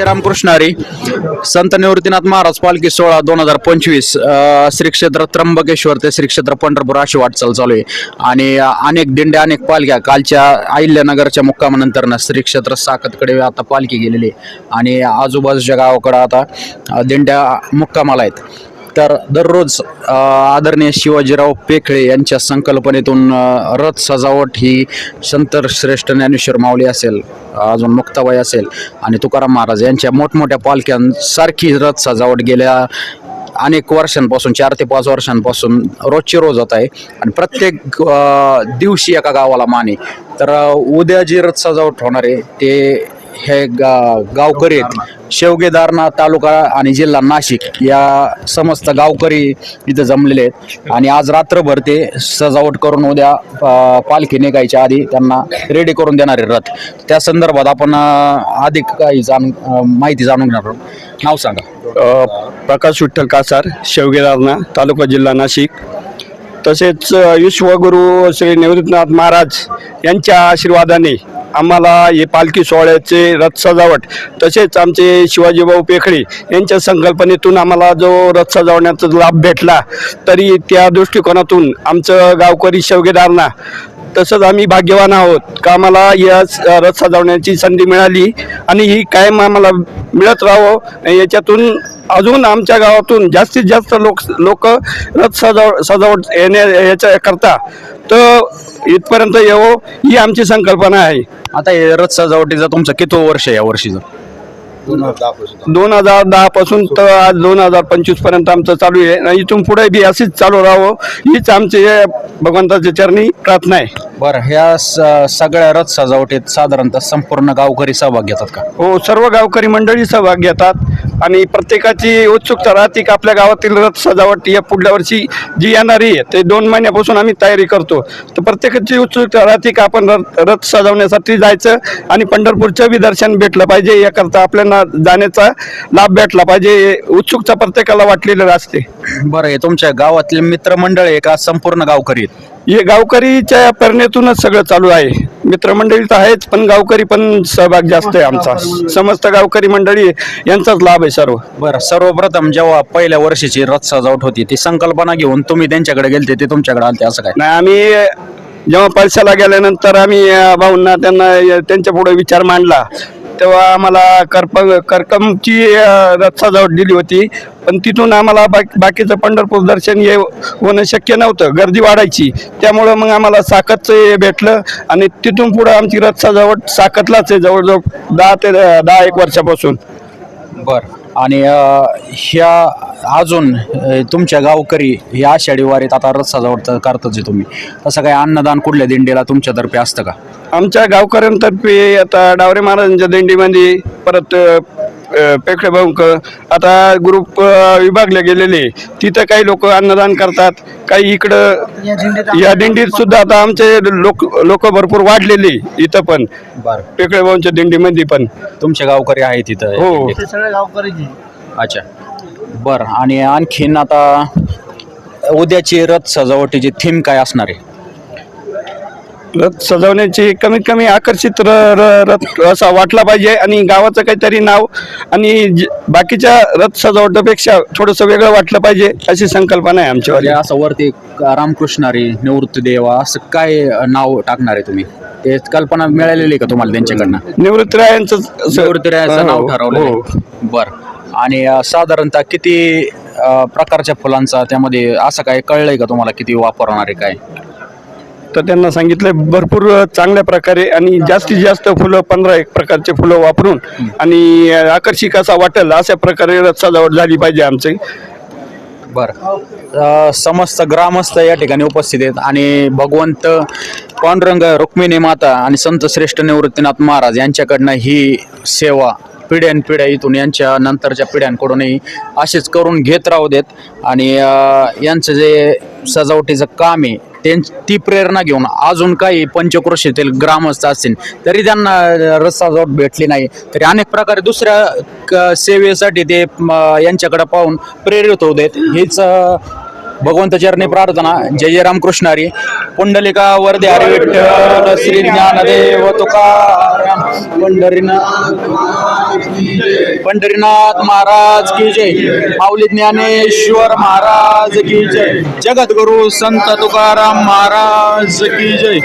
जय रामकृष्ण संत निवृत्तीनाथ महाराज पालखी सोहळा दोन हजार पंचवीस श्री क्षेत्र त्र्यंबकेश्वर ते श्री क्षेत्र पंढरपूर अशी वाटचाल चालू आहे. आणि अनेक दिंड्या अनेक पालख्या कालच्या अहिल्यानगरच्या मुक्कामानंतर श्री क्षेत्र साकतकडे आता पालखी गेलेली आहे. आणि आजूबाजूच्या गावाकडं आता दिंड्या मुक्कामाला आहेत. तर दररोज आदरणीय शिवाजीराव पेखळे यांच्या संकल्पनेतून रथ सजावट ही संतर श्रेष्ठ ज्ञानेश्वर माऊली असेल अजून मुक्ताबाई असेल आणि तुकाराम महाराज यांच्या मोठमोठ्या पालख्यांसारखी रथ सजावट गेल्या अनेक वर्षांपासून चार ते पाच वर्षांपासून रोजची रोज होत आहे. आणि प्रत्येक दिवशी एका गावाला माने. तर उद्या जी रथ सजावट होणार आहे ते हे गा गावकरी आहेत. शेवगेदारणा तालुका आणि जिल्हा नाशिक या समस्त गावकरी इथं जमलेले आहेत. आणि आज रात्रभर ते सजावट करून उद्या अ, पालखी निघायच्या आधी त्यांना रेडी करून देणार रथ. त्या संदर्भात आपण अ, अधिक काही जाण अ, माहिती जाणून घेणार आहोत. नाव सांगा. अ, प्रकाश विठ्ठल कासार शेवगेदारणा तालुका जिल्हा नाशिक. तसेच अ, श्री निवृत्तनाथ महाराज यांच्या आशीर्वादाने आम्हाला हे पालखी सोहळ्याचे रथ सजावट तसेच आमचे शिवाजीभाऊ पेखळे यांच्या संकल्पनेतून आम्हाला जो रथ सजावण्याचा लाभ भेटला तरी त्या दृष्टिकोनातून आमचं गावकरी शेवगेदारना तसंच आम्ही भाग्यवान आहोत का आम्हाला या स- रथ सजवण्याची संधी मिळाली आणि ही कायम आम्हाला मिळत राहावं. याच्यातून अजून आमच्या गावातून जास्तीत जास्त लोक लोक रथ सजाव सजावट येण्या याच्या करता तर इथपर्यंत येवो ही आमची संकल्पना आहे. आता हे रथ सजावटीचं तुमचं किती वर्ष आहे या वर्षीचं? दोन हजार दहा पासून. तर आज दोन हजार पंचवीसपर्यंत आमचं चालू आहे. आणि इथून पुढे बी अशीच चालू राहावं हीच आमची भगवंताच्या चरणी प्रार्थना आहे. बरं ह्या स- सगळ्या रथ सजावटीत साधारणतः संपूर्ण गावकरी सहभाग घेतात का? हो सर्व गावकरी मंडळी सहभाग घेतात. आणि प्रत्येकाची उत्सुकता राहते की आपल्या गावातील रथ सजावट या पुढल्या वर्षी जी येणारी आहे ते दोन महिन्यापासून आम्ही तयारी करतो. तर प्रत्येकाची उत्सुकता राहते की आपण रथ रथ सजवण्यासाठी जायचं आणि पंढरपूरचं बी दर्शन भेटलं पाहिजे याकरता आपल्याला जाण्याचा लाभ भेटला पाहिजे उत्सुकता प्रत्येकाला वाटलेली असते. बरं हे तुमच्या गावातील मित्रमंडळ आहे का? संपूर्ण गावकरी आहेत? हे गावकरीच्या प्रेरणेतूनच सगळं चालू आहे. मित्रमंडळी तर आहेच पण गावकरी पण सहभाग जास्त आहे आमचा. समस्त गावकरी मंडळी यांचाच लाभ आहे सर्व. बरं सर्वप्रथम जेव्हा पहिल्या वर्षीची रथ सजावट होती ती संकल्पना घेऊन तुम्ही त्यांच्याकडे गेलते ते तुमच्याकडे आलते असं काय? नाही आम्ही जेव्हा पळशाला गेल्यानंतर आम्ही अ, भाऊंना त्यांना अ, त्यांच्या पुढे विचार मांडला. तेव्हा आम्हाला करप करकमची रथ सजावट दिली होती. पण तिथून आम्हाला बाकी बाकीचं पंढरपूर दर्शन हे होणं शक्य नव्हतं. गर्दी वाढायची. त्यामुळं मग आम्हाला साकतचं हे भेटलं आणि तिथून पुढं आमची रथ सजावट साखतलाच आहे जवळजवळ दहा ते दहा एक वर्षापासून. बरं. आणि ह्या अजून तुमच्या गावकरी हे आषाढी वारीत आता रथ सजावट करतच आहे तुम्ही. तसं काही अन्नदान कुठल्या दिंडीला तुमच्यातर्फे असतं का? आमच्या गावकऱ्यांतर्फे आता डावरे महाराजांच्या दिंडीमध्ये परत भाऊंक आता ग्रुप विभागले गेलेले. तिथं काही लोक अन्नदान करतात काही इकडं या दिंडीत सुद्धा आता आमचे लोक लोक भरपूर वाढलेले इथं पण. बरं. पेखळे भाऊंच्या दिंडीमध्ये पण. तुमचे गावकरी आहेत तिथं हो. अच्छा. बरं. आणि आणखीन आता उद्याची रथ सजावटीची थीम काय असणार आहे? रथ सजवण्याची कमीत कमी आकर्षित र र- रथ असा वाटला पाहिजे आणि गावाचं काहीतरी नाव आणि बाकीच्या रथ सजावटीपेक्षा थोडंसं वेगळं वाटलं पाहिजे अशी संकल्पना आहे आमच्यावाली म्हणजे असं वरती रामकृष्णारी निवृत्ती देवा असं काय नाव टाकणार आहे तुम्ही? ते कल्पना मिळालेली आहे का तुम्हाला त्यांच्याकडनं? निवृत्तीरायांचं निवृत्तीरायाचं नाव हो, ठरवलं हो. बरं. आणि साधारणतः किती प्रकारच्या फुलांचा त्यामध्ये असं काय कळलंय का तुम्हाला किती वापरणार आहे काय? तर त्यांना सांगितलं भरपूर चांगल्या प्रकारे आणि जास्तीत जास्त फुलं पंधरा एक प्रकारचे फुलं वापरून आणि आकर्षक असा वाटेल अशा प्रकारे सजावट झाली पाहिजे आमची. बरं. समस्त ग्रामस्थ या ठिकाणी उपस्थित आहेत आणि भगवंत पांडुरंग रुक्मिणी माता आणि संत श्रेष्ठ निवृत्तीनाथ महाराज यांच्याकडनं ही सेवा पिढ्यानपिढ्या इथून यांच्या नंतरच्या पिढ्यांकडूनही असेच करून घेत राहू देत. आणि यांचं जे सजावटीचं काम आहे त्यां ती प्रेरणा घेऊन अजून काही पंचक्रोशीतील ग्रामस्थ असतील तरी त्यांना रस्ता भेटली नाही. तरी अनेक प्रकारे दुसऱ्या क- सेवेसाठी ते यांच्याकडे पाहून प्रेरित होऊ देत. हीच भगवंत चरणी प्रार्थना. जय जय रामकृष्ण हरी. पुंडलिका वरदे हरी विठ्ठल श्री ज्ञानदेव तुकाराम. पंढरीना पंढरीनाथ महाराज की जय. माऊली ज्ञानेश्वर महाराज की जय. जगद्गुरु संत तुकाराम महाराज की जय.